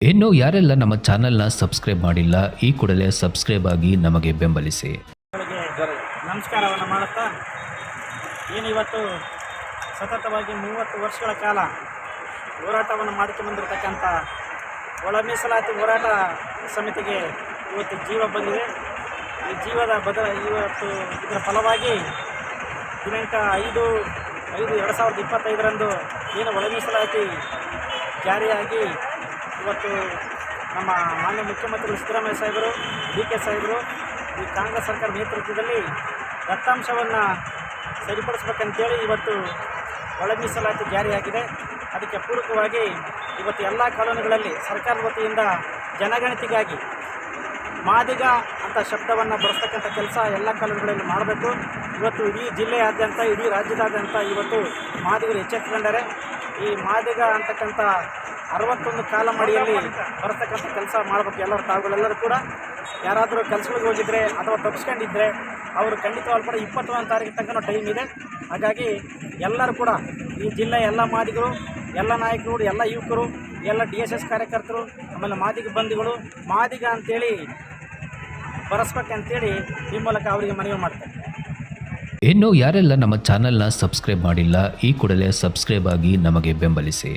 ಇನ್ನು ಯಾರೆಲ್ಲ ನಮ್ಮ ಚಾನೆಲ್ನ ಸಬ್ಸ್ಕ್ರೈಬ್ ಮಾಡಿಲ್ಲ, ಈ ಕೂಡಲೇ ಸಬ್ಸ್ಕ್ರೈಬ್ ಆಗಿ ನಮಗೆ ಬೆಂಬಲಿಸಿ. ನಮಸ್ಕಾರವನ್ನು ಮಾಡುತ್ತಾ? ಏನು ಇವತ್ತು ಸತತವಾಗಿ ಮೂವತ್ತು ವರ್ಷಗಳ ಕಾಲ ಹೋರಾಟವನ್ನು ಮಾಡಿಕೊಂಡು ಬಂದಿರತಕ್ಕಂಥ ಒಳ ಮೀಸಲಾತಿ ಹೋರಾಟ ಸಮಿತಿಗೆ ಇವತ್ತು ಜೀವ ಬಂದಿದೆ. ಈ ಜೀವದ ಬದಲ, ಇವತ್ತು ಇದರ ಫಲವಾಗಿ ದಿನಾಂಕ ಐದು ಐದು ಎರಡು ಸಾವಿರದ ಇಪ್ಪತ್ತೈದರಂದು ಏನು ಒಳ ಮೀಸಲಾತಿ ಜಾರಿಯಾಗಿ ಇವತ್ತು ನಮ್ಮ ಮಾನ್ಯ ಮುಖ್ಯಮಂತ್ರಿ ಸಿದ್ದರಾಮಯ್ಯ ಸಾಹೇಬರು, ಡಿ ಕೆ ಸಾಹೇಬರು, ಈ ಕಾಂಗ್ರೆಸ್ ಸರ್ಕಾರ ನೇತೃತ್ವದಲ್ಲಿ ದತ್ತಾಂಶವನ್ನು ಸರಿಪಡಿಸ್ಬೇಕಂತೇಳಿ ಇವತ್ತು ಒಳ ಜಾರಿಯಾಗಿದೆ. ಅದಕ್ಕೆ ಪೂರಕವಾಗಿ ಇವತ್ತು ಎಲ್ಲ ಕಾಲೋನಿಗಳಲ್ಲಿ ಸರ್ಕಾರದ ವತಿಯಿಂದ ಜನಗಣತಿಗಾಗಿ ಮಾದಿಗ ಅಂತ ಶಬ್ದವನ್ನು ಬಳಸ್ತಕ್ಕಂಥ ಕೆಲಸ ಎಲ್ಲ ಕಾಲೋನಿಗಳಲ್ಲಿ ಮಾಡಬೇಕು. ಇವತ್ತು ಇಡೀ ಜಿಲ್ಲೆಯಾದ್ಯಂತ, ಇಡೀ ರಾಜ್ಯದಾದ್ಯಂತ ಇವತ್ತು ಮಾದಿಗರು ಎಚ್ಚೆತ್ತುಕೊಂಡರೆ ಈ ಮಾದಿಗ ಅಂತಕ್ಕಂಥ ಅರವತ್ತೊಂದು ಕಾಲಮಡಿಯಲ್ಲಿ ಬರತಕ್ಕಂಥ ಕೆಲಸ ಮಾಡಬೇಕು ಎಲ್ಲರೂ ತಾವುಗಳೆಲ್ಲರೂ ಕೂಡ ಯಾರಾದರೂ ಕೆಲಸಗಳಿಗೆ ಹೋಗಿದ್ರೆ ಅಥವಾ ತಪ್ಪಿಸ್ಕೊಂಡಿದ್ರೆ ಅವರು ಖಂಡಿತವಾಗಿ ಕೂಡ ಇಪ್ಪತ್ತೊಂದು ತಾರೀಕು ತನಕ ಟೈಮ್ ಇದೆ. ಹಾಗಾಗಿ ಎಲ್ಲರೂ ಕೂಡ ಈ ಜಿಲ್ಲೆ ಎಲ್ಲ ಮಾದಿಗರು, ಎಲ್ಲ ನಾಯಕರು, ಎಲ್ಲ ಯುವಕರು, ಎಲ್ಲ ಡಿ ಎಸ್ ಎಸ್ ಕಾರ್ಯಕರ್ತರು, ಆಮೇಲೆ ಮಾದಿಗ ಬಂಧುಗಳು, ಮಾದಿಗ ಅಂತೇಳಿ ಬರೆಸ್ಬೇಕಂತೇಳಿ ಈ ಮೂಲಕ ಅವರಿಗೆ ಮನವಿ ಮಾಡ್ತೇನೆ. ಇನ್ನು ಯಾರೆಲ್ಲ ನಮ್ಮ ಚಾನೆಲ್ನ ಸಬ್ಸ್ಕ್ರೈಬ್ ಮಾಡಿಲ್ಲ, ಈ ಕೂಡಲೇ ಸಬ್ಸ್ಕ್ರೈಬ್ ಆಗಿ ನಮಗೆ ಬೆಂಬಲಿಸಿ.